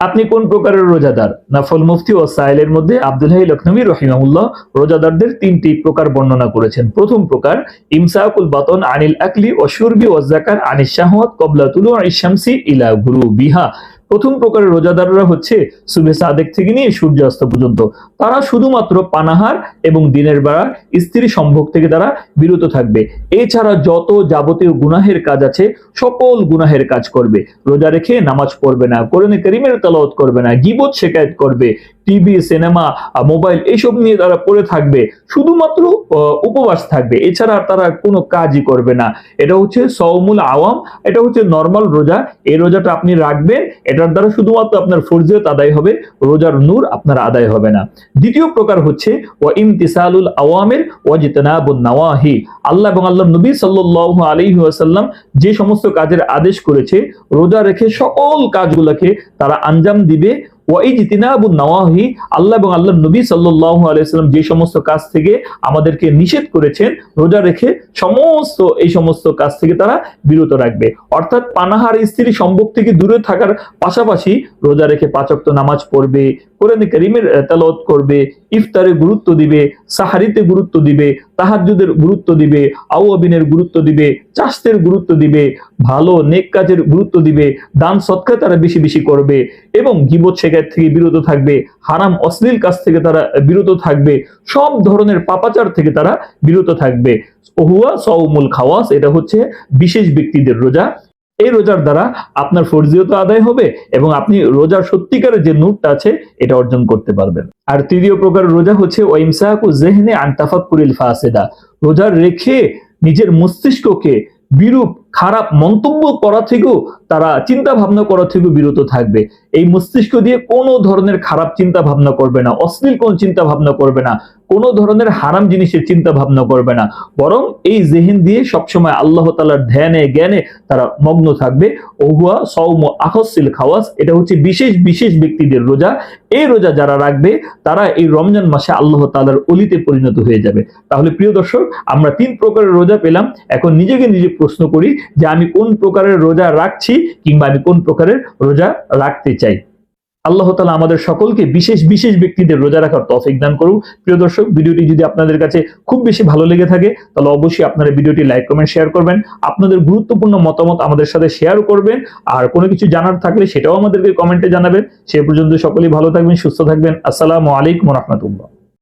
আপনি কোন প্রকারের রোজাদার? নাফল মুফতি ও সাইলের মধ্যে আব্দুল হাই লখনবী রহিমাউল্লাহ রোজাদারদের তিনটি প্রকার বর্ণনা করেছেন। প্রথম প্রকার, ইমসাকুল বাতন আনিল আকলি ও সুরবি ও জাকার আনিস শাহওয়াত কবলা তুলু শামসি ইলা গুরু বিহা প্রথম প্রকারের রোজাদাররা হচ্ছে সুবে সাদেক থেকে নিয়ে সূর্যাস্ত পর্যন্ত। তারা শুধুমাত্র পানাহার এবং দিনের বেলা স্ত্রী সম্ভোগ থেকে তারা বিরত থাকবে। এছাড়া যত যাবতীয় গুনাহের কাজ আছে, সকল গুনাহের কাজ করবে। রোজা রেখে নামাজ পড়বে না করিমের তালাওয়াত করবে না, গিবত শেখায়ত করবে টিভি, সিনেমা মোবাইল এসব নিয়ে তারা পড়ে থাকবে। শুধুমাত্র উপবাস থাকবে। এছাড়া তারা কোনো কাজই করবে না। এটা হচ্ছে সৌমুল আওয়াম, এটা হচ্ছে নর্মাল রোজা। এই রোজাটা আপনি রাখবেন, এটার দ্বারা শুধুমাত্র আপনার ফরজিয়ত আদায় হবে, রোজার নূর আপনার আদায় হবে না। দ্বিতীয় প্রকার হচ্ছে ও ইমতিসালুল আওয়ামের ও জিতনাবুন নাওয়াহি। আল্লাহ এবং আল্লাহ নবী সাল্লাল্লাহু আলাইহি ওয়াসাল্লাম যে সমস্ত কাজের আদেশ করেছে, রোজা রেখে সকল কাজগুলোকে তারা আঞ্জাম দিবে নওয়াহি, আল্লাহ এবং আল্লাহ নবী সাল্লাল্লাহু আলাইহি সাল্লাম যে সমস্ত কাজ থেকে আমাদেরকে নিষেধ করেছেন, রোজা রেখে সমস্ত এই সমস্ত কাজ থেকে তারা বিরত রাখবে। অর্থাৎ পানাহার স্ত্রী সম্ভব থেকে দূরে থাকার পাশাপাশি রোজা রেখে পাঁচক্ত নামাজ পড়বে, কোরআন করিমের তেলত করবে ইফতারে গুরুত্ব দিবে, সাহারিতে গুরুত্ব দিবে, তাহাজ্জুদের গুরুত্ব দিবে, আউয়াবিনের গুরুত্ব দিবে, চাষের গুরুত্ব দিবে, ভালো নেক কাজের গুরুত্ব দিবে, দান সৎকার তারা বেশি বেশি করবে এবং গিবত শেখার থেকে বিরত থাকবে, হারাম অশ্লীল কাজ থেকে তারা বিরত থাকবে, সব ধরনের পাপাচার থেকে তারা বিরত থাকবে। ওহুয়া সৌমুল খাওয়াস, এটা হচ্ছে বিশেষ ব্যক্তিদের রোজা। এই রোজার দ্বারা আপনার ফরজিয়ত আদায় হবে এবং আপনি রোজার সত্যিকারের যে নূরটা আছে, এটা অর্জন করতে পারবেন। আর তৃতীয় প্রকার রোজা হচ্ছে, ওয়াইমসাকু জেহনে আন্তাফাকুরিল ফাসেদা। রোজা রেখে নিজের মস্তিষ্ককে বিরূপ খারাপ মন্তব্য করা থেকেও তারা চিন্তা ভাবনা করা থেকেও বিরত থাকবে। এই মস্তিষ্ক দিয়ে কোনো ধরনের খারাপ চিন্তা ভাবনা করবে না, অশ্লীল কোন চিন্তা ভাবনা করবে না, কোনো ধরনের হারাম জিনিসের চিন্তা ভাবনা করবে না। বরং এই জেহেন দিয়ে সবসময় আল্লাহ তালার ধ্যানে, জ্ঞানে তারা মগ্ন থাকবে। ওহুয়া সৌম আহসিল খাওয়াস, এটা হচ্ছে বিশেষ বিশেষ ব্যক্তিদের রোজা। এই রোজা যারা রাখবে, তারা এই রমজান মাসে আল্লাহ তালার অলিতে পরিণত হয়ে যাবে। তাহলে প্রিয় দর্শক, আমরা তিন প্রকারের রোজা পেলাম। এখন নিজেকে নিজে প্রশ্ন করি যে আমি কোন প্রকারের রোজা রাখছি কিংবা আমি কোন প্রকারের রোজা রাখতে চাই। আল্লাহ তালা আমাদের সকলকে বিশেষ বিশেষ ব্যক্তিদের রোজা রাখার তফিক দান করুন। প্রিয় দর্শক, ভিডিওটি যদি আপনাদের কাছে খুব বেশি ভালো লেগে থাকে, তাহলে অবশ্যই আপনারা ভিডিওটি লাইক, কমেন্ট, শেয়ার করবেন। আপনাদের গুরুত্বপূর্ণ মতামত আমাদের সাথে শেয়ার করবেন। আর কোনো কিছু জানার থাকলে সেটাও আমাদেরকে কমেন্টে জানাবেন। সে পর্যন্ত সকলেই ভালো থাকবেন, সুস্থ থাকবেন। আসসালামু আলাইকুম রহমতুল্লাহ।